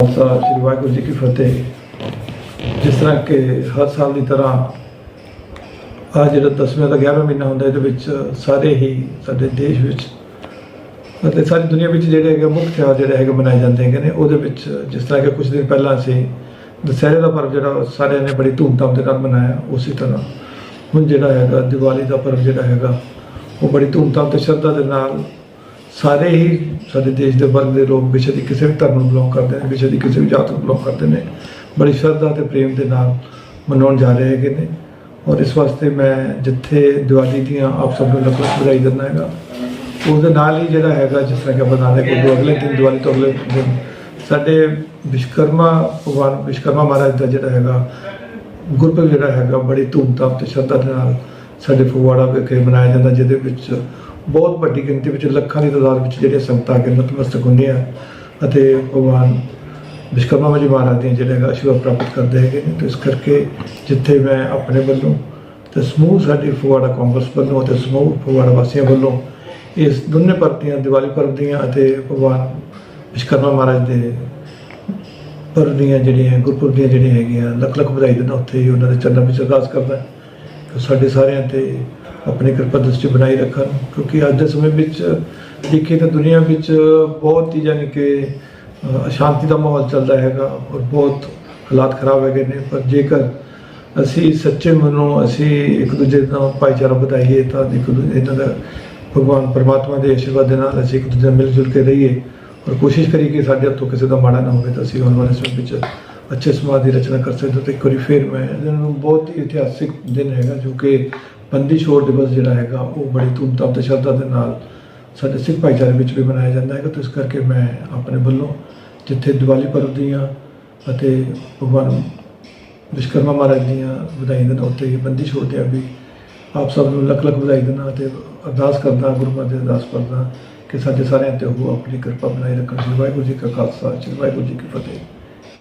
ਖਾਲਸਾ ਸ੍ਰੀ ਵਾਹਿਗੁਰੂ ਜੀ ਕੀ ਫਤਿਹ। ਜਿਸ ਤਰ੍ਹਾਂ ਕਿ ਹਰ ਸਾਲ ਦੀ ਤਰ੍ਹਾਂ ਆ ਜਿਹੜਾ ਦਸਵੇਂ ਦਾ 11ਵਾਂ ਮਹੀਨਾ ਹੁੰਦਾ, ਇਹਦੇ ਵਿੱਚ ਸਾਰੇ ਹੀ ਸਾਡੇ ਦੇਸ਼ ਵਿੱਚ ਅਤੇ ਸਾਰੀ ਦੁਨੀਆ ਵਿੱਚ ਜਿਹੜੇ ਹੈਗੇ ਮੁੱਖ ਤਿਉਹਾਰ ਜਿਹੜੇ ਹੈਗੇ ਮਨਾਏ ਜਾਂਦੇ ਹੈਗੇ ਨੇ, ਉਹਦੇ ਵਿੱਚ ਜਿਸ ਤਰ੍ਹਾਂ ਕਿ ਕੁਝ ਦਿਨ ਪਹਿਲਾਂ ਅਸੀਂ ਦੁਸਹਿਰੇ ਦਾ ਪਰਵ ਜਿਹੜਾ ਸਾਰਿਆਂ ਨੇ ਬੜੀ ਧੂਮਧਾਮ ਦੇ ਨਾਲ ਮਨਾਇਆ, ਉਸੇ ਤਰ੍ਹਾਂ ਹੁਣ ਜਿਹੜਾ ਹੈਗਾ ਦੀਵਾਲੀ ਦਾ ਪਰਵ ਜਿਹੜਾ ਹੈਗਾ, ਉਹ ਬੜੀ ਧੂਮਧਾਮ ਤੇ ਸ਼ਰਧਾ ਦੇ ਨਾਲ ਸਾਰੇ ਹੀ ਸਾਡੇ ਦੇਸ਼ ਦੇ ਵਰਗ ਦੇ ਲੋਕ ਵਿਸ਼ੇ ਦੀ ਕਿਸੇ ਵੀ ਧਰਮ ਨੂੰ ਬਿਲੋਂਗ ਕਰਦੇ ਨੇ, ਵਿਸ਼ੇ ਦੀ ਕਿਸੇ ਵੀ ਜਾਤ ਨੂੰ ਬਿਲੋਂਗ ਕਰਦੇ ਨੇ। ਬੜੀ ਸ਼ਰਧਾ ਤੇ ਪ੍ਰੇਮ ਦੇ ਨਾਲ ਮਨਾਉਣ ਜਾ ਰਹੇ ਹੈਗੇ ਨੇ। ਔਰ ਇਸ ਵਾਸਤੇ ਮੈਂ ਜਿੱਥੇ ਦੀਵਾਲੀ ਦੀਆਂ ਆਪ ਸਭ ਨੂੰ ਲੱਖ ਲੱਖ ਵਧਾਈ ਦਿੰਦਾ ਹੈਗਾ ਉਹਦੇ ਨਾਲ ਹੀ ਜਿਹੜਾ ਹੈਗਾ, ਜਿਸ ਤਰ੍ਹਾਂ ਕਿ ਆਪਾਂ ਦੱਸਦੇ ਕਿ ਅਗਲੇ ਦਿਨ, ਦੀਵਾਲੀ ਤੋਂ ਅਗਲੇ ਦਿਨ, ਸਾਡੇ ਵਿਸ਼ਕਰਮਾ ਭਗਵਾਨ ਵਿਸ਼ਕਰਮਾ ਮਹਾਰਾਜ ਦਾ ਜਿਹੜਾ ਹੈਗਾ, ਗੁਰਪੁਰਬ ਜਿਹੜਾ ਹੈਗਾ, ਬੜੀ ਧੂਮਧਾਮ ਤੇ ਸ਼ਰਧਾ ਦੇ ਨਾਲ ਸਾਡੇ ਫਗਵਾੜਾ ਵਿਖੇ ਮਨਾਇਆ ਜਾਂਦਾ, ਜਿਹਦੇ ਵਿੱਚ ਬਹੁਤ ਵੱਡੀ ਗਿਣਤੀ ਵਿੱਚ ਲੱਖਾਂ ਦੀ ਤਾਦਾਦ ਵਿੱਚ ਜਿਹੜੀਆਂ ਸੰਗਤਾਂ ਆ ਕੇ ਨਤਮਸਤਕ ਹੁੰਦੀਆਂ ਅਤੇ ਭਗਵਾਨ ਵਿਸ਼ਕਰਮਾ ਜੀ ਮਹਾਰਾਜ ਦੀਆਂ ਜਿਹੜੇ ਹੈਗਾ ਆਸ਼ੀਰਵਾਦ ਪ੍ਰਾਪਤ ਕਰਦੇ ਹੈਗੇ ਨੇ, ਤੇ ਇਸ ਕਰਕੇ ਜਿੱਥੇ ਮੈਂ ਆਪਣੇ ਵੱਲੋਂ ਤੇ ਸਮੂਹ ਸਾਡੀ ਫਗਵਾੜਾ ਕਾਂਗਰਸ ਵੱਲੋਂ ਅਤੇ ਸਮੂਹ ਫਗਵਾੜਾ ਵਾਸੀਆਂ ਵੱਲੋਂ ਇਸ ਦੋਨੇ ਪਰਤੀਆਂ ਦੀਵਾਲੀ ਪਰਵ ਦੀਆਂ ਅਤੇ ਭਗਵਾਨ ਵਿਸ਼ਕਰਮਾ ਮਹਾਰਾਜ ਦੇ ਪਰਵ ਦੀਆਂ ਜਿਹੜੀਆਂ ਗੁਰਪੁਰਬ ਦੀਆਂ ਜਿਹੜੀਆਂ ਹੈਗੀਆਂ, ਲੱਖ ਲੱਖ ਵਧਾਈ ਦਿੰਦਾ ਉੱਥੇ ਹੀ ਉਹਨਾਂ ਦੇ ਚਰਨਾਂ ਵਿੱਚ ਅਰਦਾਸ ਕਰਦਾ। ਕਿ ਸਾਡੇ ਸਾਰਿਆਂ ਤੇ ਆਪਣੀ ਕਿਰਪਾ ਦ੍ਰਿਸ਼ਟੀ ਬਣਾਈ ਰੱਖਣ। ਕਿਉਂਕਿ ਅੱਜ ਦੇ ਸਮੇਂ ਵਿੱਚ, ਦੇਖੀਏ ਤਾਂ ਦੁਨੀਆ ਵਿੱਚ ਬਹੁਤ ਹੀ ਯਾਨੀ ਕਿ ਅਸ਼ਾਂਤੀ ਦਾ ਮਾਹੌਲ ਚੱਲਦਾ ਹੈਗਾ ਔਰ ਬਹੁਤ ਹਾਲਾਤ ਖਰਾਬ ਹੈਗੇ ਨੇ। ਪਰ ਜੇਕਰ ਅਸੀਂ ਸੱਚੇ ਮਨੋਂ ਅਸੀਂ ਇੱਕ ਦੂਜੇ ਦਾ ਭਾਈਚਾਰਾ ਵਧਾਈਏ, ਤਾਂ ਇੱਕ ਦੂਜੇ ਇਹਨਾਂ ਦਾ ਭਗਵਾਨ ਪਰਮਾਤਮਾ ਦੇ ਆਸ਼ੀਰਵਾਦ ਦੇ ਨਾਲ ਅਸੀਂ ਇੱਕ ਦੂਜੇ ਨਾਲ ਮਿਲ ਜੁਲ ਕੇ ਰਹੀਏ ਔਰ ਕੋਸ਼ਿਸ਼ ਕਰੀਏ ਕਿ ਸਾਡੇ ਹੱਥੋਂ ਕਿਸੇ ਦਾ ਮਾੜਾ ਨਾ ਹੋਵੇ ਤਾਂ ਅਸੀਂ ਆਉਣ ਵਾਲੇ ਸਮੇਂ ਵਿੱਚ ਅੱਛੇ ਸਮਾਜ ਦੀ ਰਚਨਾ ਕਰ ਸਕਦੇ ਹਾਂ। ਤੇ ਇੱਕ ਵਾਰੀ ਫਿਰ ਮੈਂ ਇਹਨਾਂ ਨੂੰ ਬਹੁਤ ਹੀ ਇਤਿਹਾਸਿਕ ਦਿਨ ਹੈਗਾ ਜੋ ਕਿ ਬੰਦੀ ਛੋੜ ਦਿਵਸ ਜਿਹੜਾ ਹੈਗਾ, ਉਹ ਬੜੀ ਧੂਮਧਾਮ ਤੇ ਸ਼ਰਧਾ ਦੇ ਨਾਲ ਸਾਡੇ ਸਿੱਖ ਭਾਈਚਾਰੇ ਵਿੱਚ ਵੀ ਮਨਾਇਆ ਜਾਂਦਾ ਹੈਗਾ। ਤੇ ਇਸ ਕਰਕੇ ਮੈਂ ਆਪਣੇ ਵੱਲੋਂ ਜਿੱਥੇ ਦੀਵਾਲੀ ਪਰਵ ਦੀਆਂ ਅਤੇ ਭਗਵਾਨ ਵਿਸ਼ਕਰਮਾ ਮਹਾਰਾਜ ਦੀਆਂ ਵਧਾਈਆਂ ਦਿੰਦਾ ਉੱਥੇ ਹੀ ਬੰਦੀ ਛੋੜ ਦਿਆਂ ਵੀ ਆਪ ਸਭ ਨੂੰ ਲੱਖ ਲੱਖ ਵਧਾਈ ਦਿੰਦਾ ਅਤੇ ਅਰਦਾਸ ਕਰਦਾ ਗੁਰੂ ਮਹਾਰਾਜ ਦੀ ਅਰਦਾਸ ਕਰਦਾ ਕਿ ਸਾਡੇ ਸਾਰਿਆਂ ਤੇ ਉਹ ਆਪਣੀ ਕਿਰਪਾ ਬਣਾਈ ਰੱਖਣ। ਸ਼੍ਰੀ ਵਾਹਿਗੁਰੂ ਜੀ ਕਾ ਖਾਲਸਾ, ਸ਼੍ਰੀ ਵਾਹਿਗੁਰੂ ਜੀ ਕੀ ਫਤਿਹ।